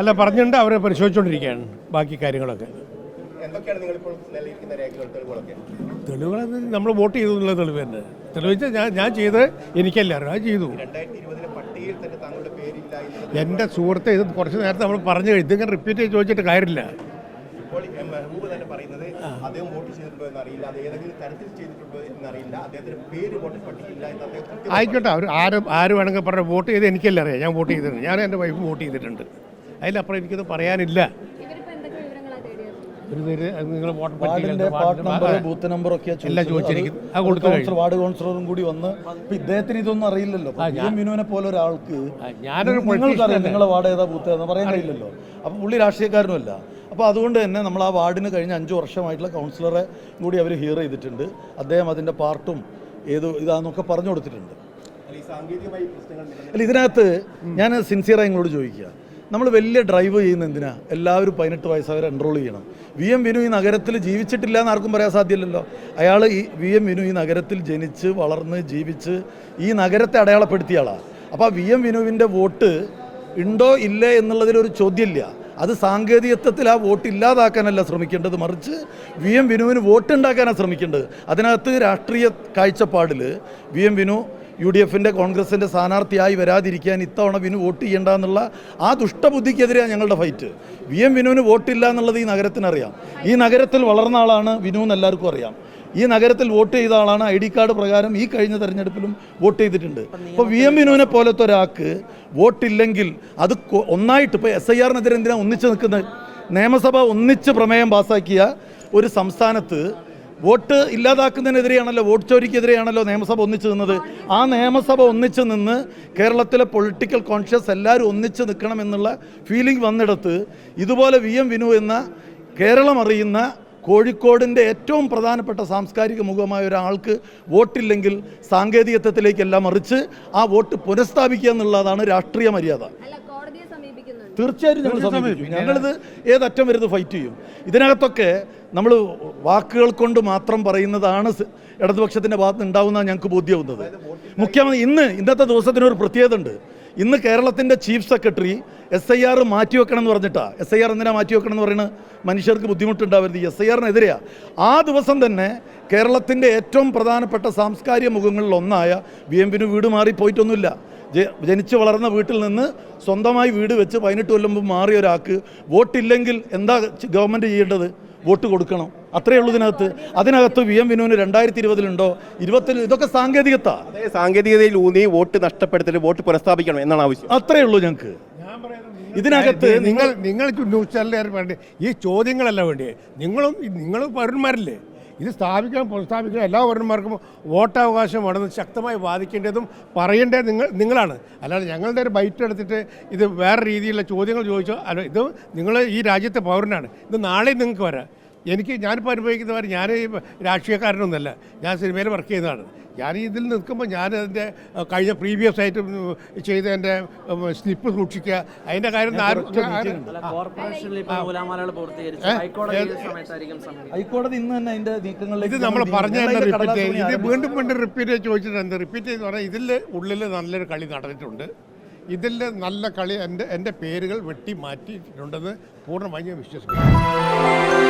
അല്ല പറഞ്ഞിട്ടുണ്ട് അവരെ പരിശോധിച്ചുകൊണ്ടിരിക്കുകയാണ് ബാക്കി കാര്യങ്ങളൊക്കെ. തെളിവുകൾ നമ്മൾ വോട്ട് ചെയ്തു എന്നുള്ള തെളിവ് തന്നെ. തെളിവ് ഞാൻ ഞാൻ ചെയ്ത്. എനിക്കല്ല അറിയാം അത് ചെയ്തു എന്റെ സുഹൃത്ത് ഇത് കുറച്ച് നേരത്തെ നമ്മൾ പറഞ്ഞു കഴിഞ്ഞു. ഇതിങ്ങനെ റിപ്പീറ്റ് ചെയ്ത് ചോദിച്ചിട്ട് കാര്യമില്ല. ആയിക്കോട്ടെ അവർ ആരും ആര് വേണമെങ്കിൽ പറഞ്ഞു വോട്ട് ചെയ്ത് എനിക്കല്ല അറിയാം. ഞാൻ വോട്ട് ചെയ്തിട്ടുണ്ട്. ഞാൻ എന്റെ വൈഫ് വോട്ട് ചെയ്തിട്ടുണ്ട്. അതിലപ്പുറം എനിക്കത് പറയാനില്ല. നിങ്ങൾ വോട്ടർ വാർഡിന്റെ പാർട്ട് നമ്പർ ബൂത്ത് നമ്പർ ഒക്കെ എല്ലാം ചോദിച്ചിരിക്കുന്നു. അത് കൊടുത്തു കഴിഞ്ഞു. വാർഡ് കൗൺസിലറും കൂടി വന്ന് ഇപ്പൊ ഇദ്ദേഹത്തിന് ഇതൊന്നും അറിയില്ലല്ലോ. ഇപ്പൊ വി പോലെ ഒരാൾക്ക് ഞാനൊരു നിങ്ങൾക്കറിയാം നിങ്ങളെ വാർഡ് ഏതാ ബൂത്ത് ഏതാ പറയാൻ കഴിയില്ലല്ലോ. അപ്പൊ പുള്ളി രാഷ്ട്രീയക്കാരനുമല്ല. അപ്പൊ അതുകൊണ്ട് തന്നെ നമ്മൾ ആ വാർഡിന് കഴിഞ്ഞ അഞ്ചു വർഷമായിട്ടുള്ള കൗൺസിലറെ കൂടി അവർ ഹിയർ ചെയ്തിട്ടുണ്ട്. അദ്ദേഹം അതിന്റെ പാർട്ടും ഏത് ഇതാന്നൊക്കെ പറഞ്ഞു കൊടുത്തിട്ടുണ്ട്. അല്ല, ഈ സാങ്കേതികമായി പ്രശ്നങ്ങൾ അല്ല ഇതിനകത്ത് ഞാൻ സിൻസിയറായി നിങ്ങളോട് ചോദിക്കുക. നമ്മൾ വലിയ ഡ്രൈവ് ചെയ്യുന്ന എന്തിനാ? എല്ലാവരും പതിനെട്ട് വയസ്സായവരെ എൻറോൾ ചെയ്യണം. വി എം വിനു ഈ നഗരത്തിൽ ജീവിച്ചിട്ടില്ല എന്ന് ആർക്കും പറയാൻ സാധ്യമല്ലല്ലോ അയാൾ ഈ വി എം വിനു ഈ നഗരത്തിൽ ജനിച്ച് വളർന്ന് ജീവിച്ച് ഈ നഗരത്തെ അടയാളപ്പെടുത്തിയ ആളാണ് അപ്പോൾ ആ വി എം വിനുവിന്റെ വോട്ട് ഉണ്ടോ ഇല്ലേ എന്നുള്ളതിലൊരു ചോദ്യമില്ല. അത് സാങ്കേതികത്വത്തിൽ ആ വോട്ട് ഇല്ലാതാക്കാനല്ല ശ്രമിക്കേണ്ടത്. മറിച്ച് വി എം വിനുവിന് വോട്ട് ഉണ്ടാക്കാനാണ് ശ്രമിക്കേണ്ടത്. അതിനകത്ത് രാഷ്ട്രീയ കാഴ്ചപ്പാടിൽ V M Vinu U D എഫിന്റെ കോൺഗ്രസിന്റെ സ്ഥാനാർത്ഥിയായി വരാതിരിക്കാൻ ഇത്തവണ വിനു വോട്ട് ചെയ്യേണ്ട എന്നുള്ള ആ ദുഷ്ടബുദ്ധിക്കെതിരെയാണ് ഞങ്ങളുടെ ഫൈറ്റ്. വി എം വിനുവിന് വോട്ടില്ല എന്നുള്ളത് ഈ നഗരത്തിനറിയാം. ഈ നഗരത്തിൽ വളർന്ന ആളാണ് വിനു എന്ന് എല്ലാവർക്കും അറിയാം. ഈ നഗരത്തിൽ വോട്ട് ചെയ്ത ആളാണ് ഐ ഡി കാർഡ് പ്രകാരം ഈ കഴിഞ്ഞ തെരഞ്ഞെടുപ്പിലും വോട്ട് ചെയ്തിട്ടുണ്ട്. അപ്പോൾ വി എം വിനുവിനെ പോലത്തെ ഒരാൾക്ക് വോട്ടില്ലെങ്കിൽ അത് ഒന്നായിട്ട് ഇപ്പോൾ എസ് ഐ ആറിനെതിരെ എന്തിനാണ് ഒന്നിച്ച് നിൽക്കുന്നത് നിയമസഭ ഒന്നിച്ച് പ്രമേയം പാസ്സാക്കിയ ഒരു സംസ്ഥാനത്ത് വോട്ട് ഇല്ലാതാക്കുന്നതിനെതിരെയാണല്ലോ വോട്ട് ചോരിക്കെതിരെയാണല്ലോ നിയമസഭ ഒന്നിച്ചു നിന്നത്. ആ നിയമസഭ ഒന്നിച്ചു നിന്ന് കേരളത്തിലെ പൊളിറ്റിക്കൽ കോൺഷ്യസ് എല്ലാവരും ഒന്നിച്ചു നിൽക്കണം എന്നുള്ള ഫീലിംഗ് വന്നിടത്ത് ഇതുപോലെ വി എം വിനു എന്ന കേരളം അറിയുന്ന കോഴിക്കോടിന്റെ ഏറ്റവും പ്രധാനപ്പെട്ട സാംസ്കാരിക മുഖമായ ഒരാൾക്ക് വോട്ടില്ലെങ്കിൽ സാങ്കേതികത്വത്തിലേക്കെല്ലാം മറിച്ച് ആ വോട്ട് പുനഃസ്ഥാപിക്കുക എന്നുള്ളതാണ് രാഷ്ട്രീയ മര്യാദ. തീർച്ചയായിട്ടും ഞങ്ങൾ സമീപിക്കും. ഞങ്ങളിത് ഏതറ്റം വരുന്നത് ഫൈറ്റ് ചെയ്യും. ഇതിനകത്തൊക്കെ നമ്മൾ വാക്കുകൾ കൊണ്ട് മാത്രം പറയുന്നതാണ് ഇടതുപക്ഷത്തിന്റെ ഭാഗത്ത് ഉണ്ടാവുന്ന ഞങ്ങൾക്ക് ബോധ്യമാവുന്നത് മുഖ്യമന്ത്രി ഇന്ന് ഇന്നത്തെ ദിവസത്തിനൊരു പ്രത്യേകത ഉണ്ട്. ഇന്ന് കേരളത്തിന്റെ chief secretary S I R മാറ്റി വെക്കണം എന്ന് പറഞ്ഞിട്ടാ. എസ് ഐ ആർ എന്തിനാ മാറ്റിവെക്കണം എന്ന് പറയുന്നത്? മനുഷ്യർക്ക് ബുദ്ധിമുട്ടുണ്ടാവരുത്. എസ് ഐ ആറിനെതിരെയാണ് ആ ദിവസം തന്നെ കേരളത്തിന്റെ ഏറ്റവും പ്രധാനപ്പെട്ട സാംസ്കാരിക മുഖങ്ങളിൽ ഒന്നായ ബി എം പിന് വീട് മാറി പോയിട്ടൊന്നുമില്ല ജനിച്ച് വളർന്ന വീട്ടിൽ നിന്ന് സ്വന്തമായി വീട് വെച്ച് പതിനെട്ട് കൊല്ലം മുമ്പ് മാറിയ ഒരാൾക്ക് വോട്ടില്ലെങ്കിൽ എന്താ ഗവൺമെന്റ് ചെയ്യേണ്ടത്? വോട്ട് കൊടുക്കണം. അത്രയേ ഉള്ളൂ ഇതിനകത്ത്. അതിനകത്ത് വി എം വിനുവിന് രണ്ടായിരത്തി ഇരുപതിലുണ്ടോ ഇരുപത്തിൽ ഇതൊക്കെ സാങ്കേതികത സാങ്കേതികതയിൽ ഊന്നി വോട്ട് നഷ്ടപ്പെടുത്തൽ വോട്ട് പുനഃസ്ഥാപിക്കണം എന്നാണ് ആവശ്യം. അത്രയേ ഉള്ളൂ ഞങ്ങൾക്ക് ഇതിനകത്ത് നിങ്ങൾ നിങ്ങൾ ന്യൂസ് ചാനലുകാർ വേണ്ടി? ഈ ചോദ്യങ്ങളല്ല വേണ്ടി? നിങ്ങളും നിങ്ങളും പൗരന്മാരല്ലേ? ഇത് സ്ഥാപിക്കാൻ പുനഃസ്ഥാപിക്കാൻ എല്ലാ പൗരന്മാർക്കും വേണമെന്ന് ശക്തമായി വാദിക്കേണ്ടതും പറയേണ്ടത് നിങ്ങൾ നിങ്ങളാണ്. അല്ലാതെ ഞങ്ങളുടെ ഒരു ബൈറ്റ് എടുത്തിട്ട് ഇത് വേറെ രീതിയിലുള്ള ചോദ്യങ്ങൾ ചോദിച്ചോ അല്ല ഇത് നിങ്ങൾ ഈ രാജ്യത്തെ പൗരനാണ്. ഇത് നാളെ നിങ്ങൾക്ക് വരാം. എനിക്ക് ഞാനിപ്പോൾ അനുഭവിക്കുന്നവർ ഞാൻ ഈ രാഷ്ട്രീയക്കാരനൊന്നുമല്ല ഞാൻ സിനിമയിൽ വർക്ക് ചെയ്യുന്നതാണ്. ഞാൻ ഇതിൽ നിൽക്കുമ്പോൾ ഞാൻ അതിന്റെ കഴിഞ്ഞ പ്രീവിയസ് ആയിട്ട് ചെയ്ത എന്റെ സ്ലിപ്പ് സൂക്ഷിക്കുക. അതിന്റെ കാര്യം ഇത് നമ്മൾ പറഞ്ഞു റിപ്പീറ്റ് ചെയ്ത് ഇത് വീണ്ടും വീണ്ടും റിപ്പീറ്റ് ചെയ്ത് ചോദിച്ചിട്ടുണ്ട്. എന്ത് റിപ്പീറ്റ് ചെയ്ത് പറഞ്ഞാൽ ഇതിൽ ഉള്ളിൽ നല്ലൊരു കളി നടന്നിട്ടുണ്ട്. ഇതിൽ നല്ല കളി എന്റെ എന്റെ പേരുകൾ വെട്ടി മാറ്റിയിട്ടുണ്ടെന്ന് പൂർണമായി ഞാൻ വിശ്വസിക്കുന്നു.